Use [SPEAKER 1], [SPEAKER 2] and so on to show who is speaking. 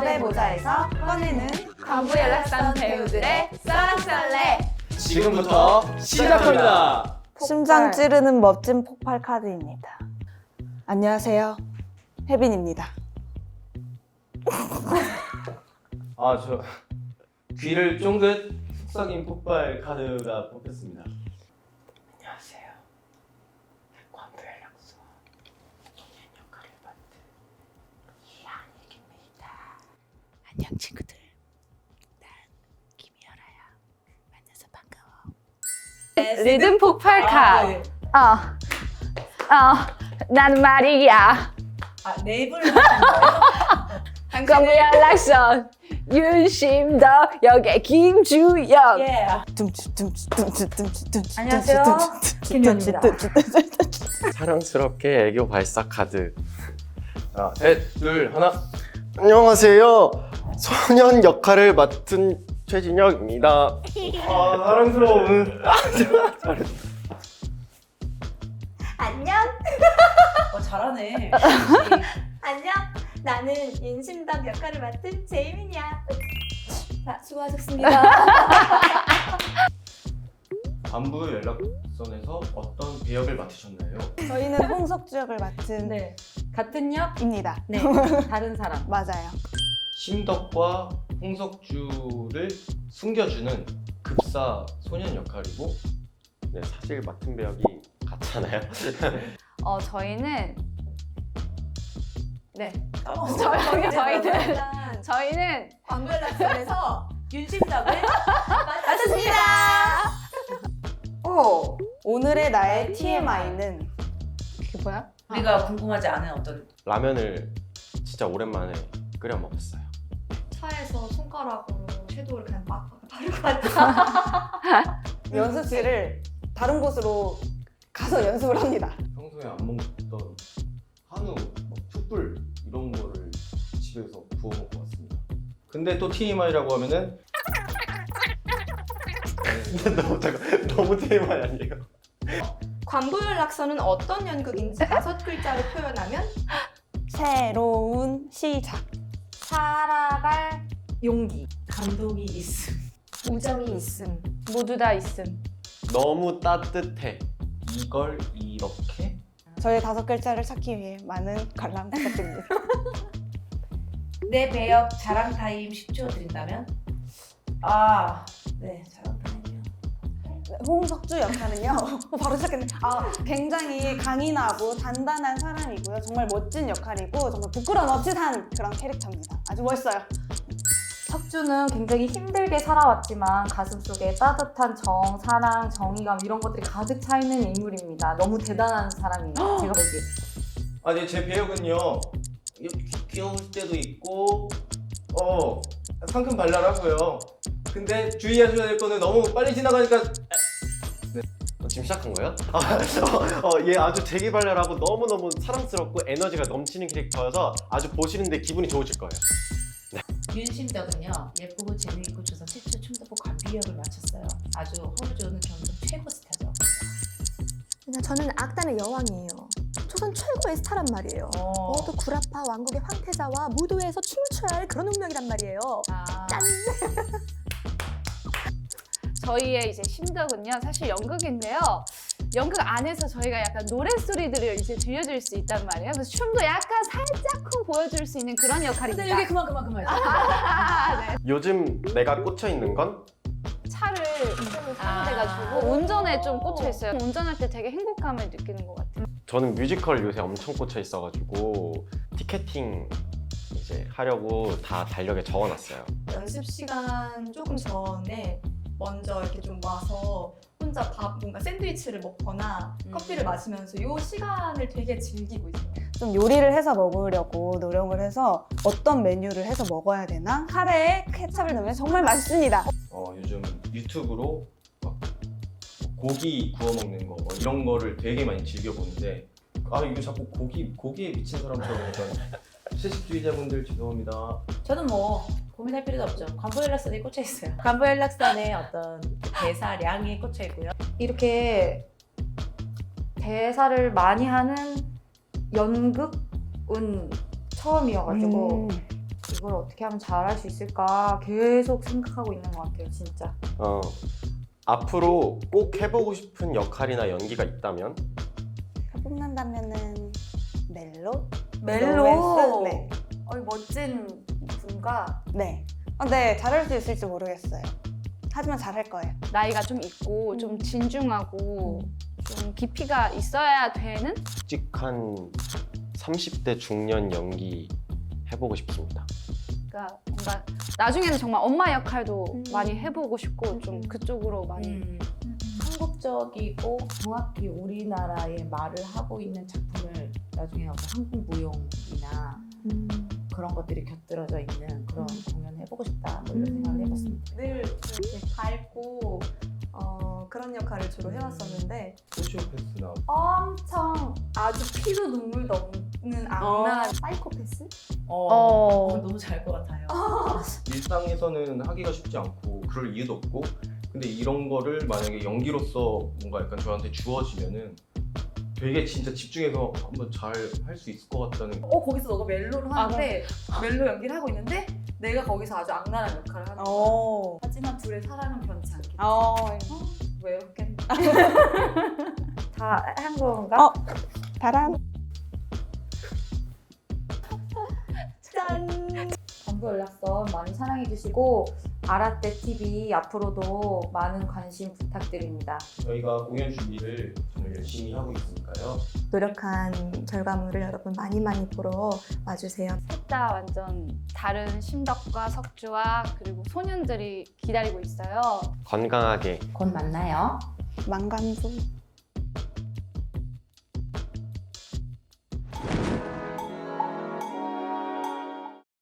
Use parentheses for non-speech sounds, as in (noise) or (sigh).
[SPEAKER 1] 섭외 모자에서 꺼내는
[SPEAKER 2] 광부 연락선 배우들의 썰렁썰레
[SPEAKER 3] 지금부터 시작합니다.
[SPEAKER 1] 심장 찌르는 멋진 폭발 카드입니다. 안녕하세요. 혜빈입니다. (laughs)
[SPEAKER 3] 아 저 귀를 쫑긋 속삭임 폭발 카드가 뽑혔습니다. 안녕하세요. 광부 연락소 소년 역할을 맡은 이한익입니다.
[SPEAKER 4] 안녕 친구들. 난 김이열아야. 만나서 반가워.
[SPEAKER 2] 리듬 폭발카 어, 어, 나는 말이야
[SPEAKER 5] 아, 거예요?
[SPEAKER 2] 광부 연락선 윤심덕 역의 김주영
[SPEAKER 5] 예. 안녕하세요. 김연입니다.
[SPEAKER 3] 사랑스럽게 애교 발사 카드. 하나, 셋, 둘, 하나. 안녕하세요. 소년 역할을 맡은 최진혁입니다. (laughs) 아 사랑스러운.
[SPEAKER 6] 안녕,
[SPEAKER 5] 어, 잘하네. (laughs)
[SPEAKER 6] 안녕. 나는 윤심덕 역할을 맡은 제이민이야. 자, 수고하셨습니다. (laughs)
[SPEAKER 3] 안부 연락선에서 어떤 배역을 맡으셨나요?
[SPEAKER 1] 저희는 홍석주 역을 맡은
[SPEAKER 5] 네. 같은 역?
[SPEAKER 1] 입니다.
[SPEAKER 5] 네. 다른 사람.
[SPEAKER 1] 맞아요.
[SPEAKER 3] 심덕과 홍석주를 숨겨주는 급사 소년 역할이고 네, 사실 맡은 배역이 같잖아요. (laughs)
[SPEAKER 2] 어, 저희는 네
[SPEAKER 5] 어, (laughs)
[SPEAKER 2] 저희, 저희는
[SPEAKER 6] 일단 (laughs)
[SPEAKER 2] 저희는
[SPEAKER 6] 광고 연락선에서
[SPEAKER 5] 윤심덕을
[SPEAKER 6] 맞았습니다.
[SPEAKER 1] 오 오늘의 나의 TMI는
[SPEAKER 2] 그게 뭐야?
[SPEAKER 5] 우리가 궁금하지 않은 어떤
[SPEAKER 3] 라면을 진짜 오랜만에 끓여 먹었어요.
[SPEAKER 6] 차에서 손가락으로 섀도우를 그냥 막 바르고 왔다. (laughs)
[SPEAKER 1] 연습실을 다른 곳으로 가서 연습을 합니다.
[SPEAKER 3] 평소에 안 먹던 한우, 막 숯불 이런 거를 집에서 구워 먹고 왔습니다. 근데 또 TMI라고 하면은 (laughs) 너무 잠깐 너무 TMI 아니에요?
[SPEAKER 6] 연락선은 어떤 연극인지 다섯 글자로 표현하면
[SPEAKER 1] 새로운 시작.
[SPEAKER 6] 살아갈 용기,
[SPEAKER 5] 감동이 있음.
[SPEAKER 6] 우정이 있음.
[SPEAKER 2] 모두 다 있음
[SPEAKER 3] 너무 따뜻해. 이걸 이렇게
[SPEAKER 1] 저의 다섯 글자를 찾기 위해 많은 관람 부탁드립니다. (laughs)
[SPEAKER 5] 내 배역 자랑 타임 10초 드린다면? 아, 네, 자랑.
[SPEAKER 1] 홍석주 역할은요. 어, (laughs) 바로 시작했네. 아, 굉장히 강인하고 단단한 사람이고요. 정말 멋진 역할이고 정말 부끄러움 없이 산 그런 캐릭터입니다. 아주 멋있어요.
[SPEAKER 7] 석주는 굉장히 힘들게 살아왔지만 가슴속에 따뜻한 정, 사랑, 정의감 이런 것들이 가득 차 있는 인물입니다. 너무 대단한 사람이에요. (gasps) 제가 보기에.
[SPEAKER 3] 아니 제 배역은요 이렇게 귀- 귀여울 때도 있고 어 상큼 발랄하고요. 근데 주의하셔야 될 거는 너무 빨리 지나가니까 지금 시작한 거예요? 아, 어, 어, 얘 아주 재기발랄하고 너무너무 사랑스럽고 에너지가 넘치는 캐릭터여서 아주 보시는데 기분이 좋으실 거예요.
[SPEAKER 5] 윤심덕은요, 예쁘고 재미있고 조선 최초 춤덕고 관비역을 마쳤어요. 아주 허브조는 전국 최고 스타죠.
[SPEAKER 8] 그냥 저는 악단의 여왕이에요. 조선 최고의 스타란 말이에요.
[SPEAKER 5] 어.
[SPEAKER 8] 모두 구라파 왕국의 황태자와 무도에서 춤을 춰야 할 그런 운명이란 말이에요.
[SPEAKER 5] 아,
[SPEAKER 8] 짠! (laughs)
[SPEAKER 2] 저희의 이제 심덕은요 사실 연극인데요 연극 안에서 저희가 약간 노랫소리들을 이제 들려줄 수 있단 말이에요 그래서 춤도 약간 살짝쿵 보여줄 수 있는 그런 역할입니다
[SPEAKER 5] 근데 여기 그만 그만 그만.
[SPEAKER 2] 아, 네.
[SPEAKER 3] 요즘 내가 꽂혀 있는 건
[SPEAKER 2] 차를
[SPEAKER 5] 아.
[SPEAKER 2] 사게 돼가지고 운전에 좀 꽂혀 있어요 운전할 때 되게 행복감을 느끼는 것 같아요
[SPEAKER 3] 저는 뮤지컬 요새 엄청 꽂혀 있어가지고 티켓팅 이제 하려고 다 달력에 적어놨어요.
[SPEAKER 6] 연습 시간 조금 전에 먼저 이렇게 좀 와서 혼자 밥 뭔가 샌드위치를 먹거나
[SPEAKER 5] 음.
[SPEAKER 6] 커피를 마시면서 이 시간을 되게 즐기고 있어요.
[SPEAKER 1] 좀 요리를 해서 먹으려고 노력을 해서 어떤 메뉴를 해서 먹어야 되나? 카레에 케찹을 넣으면 정말 맛있습니다.
[SPEAKER 3] 어, 요즘 유튜브로 막 고기 구워 먹는 거뭐 이런 거를 되게 많이 즐겨 보는데 아 이거 자꾸 고기 고기에 미친 사람처럼 약간 (laughs) 채식주의자분들 죄송합니다.
[SPEAKER 5] 저는 뭐 고민할 필요도 없죠. 관보 연락선에 꽂혀 있어요. (laughs) 관보 연락선에 어떤 대사량이 꽂혀 있고요.
[SPEAKER 7] 이렇게 대사를 많이 하는 연극은 처음이어가지고
[SPEAKER 1] 음.
[SPEAKER 7] 이걸 어떻게 하면 잘할 수 있을까 계속 생각하고 있는 것 같아요, 진짜.
[SPEAKER 9] 어, 앞으로 꼭 해보고 싶은 역할이나 연기가 있다면
[SPEAKER 1] 뽑는다면은 멜로?
[SPEAKER 7] 멜로.
[SPEAKER 1] 로맨스? 네.
[SPEAKER 7] 어이 멋진 분과
[SPEAKER 1] 네. 어, 네, 잘할 수 있을지 모르겠어요. 하지만 잘할 거예요.
[SPEAKER 2] 나이가 좀 있고 좀 진중하고 좀 깊이가 있어야 되는
[SPEAKER 9] 묵직한 30대 중년 연기 해보고 싶습니다.
[SPEAKER 2] 그러니까 뭔가 나중에는 정말 엄마 역할도
[SPEAKER 8] 음.
[SPEAKER 2] 많이 해보고 싶고 좀 그쪽으로 많이
[SPEAKER 5] 음, 한국적이고 정확히 우리나라의 말을 하고 있는 작품을 나중에 어떤 한국 무용이나 그런 것들이 곁들여져 있는 그런 공연 해보고 싶다 뭐 이런 생각을 해봤습니다.
[SPEAKER 6] 늘 이렇게 밝고 어, 그런 역할을 주로 해왔었는데
[SPEAKER 3] 소시오패스나
[SPEAKER 7] 엄청 아주 피도 눈물도 없는 악랄한 사이코패스?
[SPEAKER 5] 어,
[SPEAKER 2] 어.
[SPEAKER 5] 그건 너무 잘 것 같아요. (laughs)
[SPEAKER 3] 일상에서는 하기가 쉽지 않고 그럴 이유도 없고 근데 이런 거를 만약에 연기로서 뭔가 약간 저한테 주어지면은 되게 진짜 집중해서 한번 잘 할 수 있을 것 같다는
[SPEAKER 7] 어 거기서 너가 멜로를
[SPEAKER 2] 아,
[SPEAKER 7] 하는데 멜로 연기를 하고 있는데 내가 거기서 아주 악랄한 역할을 하는 거야.
[SPEAKER 1] 오.
[SPEAKER 7] 하지만 둘의 사랑은 변치 않겠지.
[SPEAKER 1] 어.
[SPEAKER 7] 외롭겠네. (laughs) 다한 건가?
[SPEAKER 1] 어. 바람. (laughs) 짠.
[SPEAKER 7] 정보 연락선 많이 사랑해주시고 아라떼 TV 앞으로도 많은 관심 부탁드립니다.
[SPEAKER 3] 저희가 공연 준비를 정말 열심히 하고 있으니까요
[SPEAKER 6] 노력한 결과물을 여러분 많이 많이 보러 와주세요.
[SPEAKER 2] 셋다 완전 다른 심덕과 석주와 그리고 소년들이 기다리고 있어요.
[SPEAKER 9] 건강하게
[SPEAKER 5] 곧 만나요.
[SPEAKER 1] 망간부.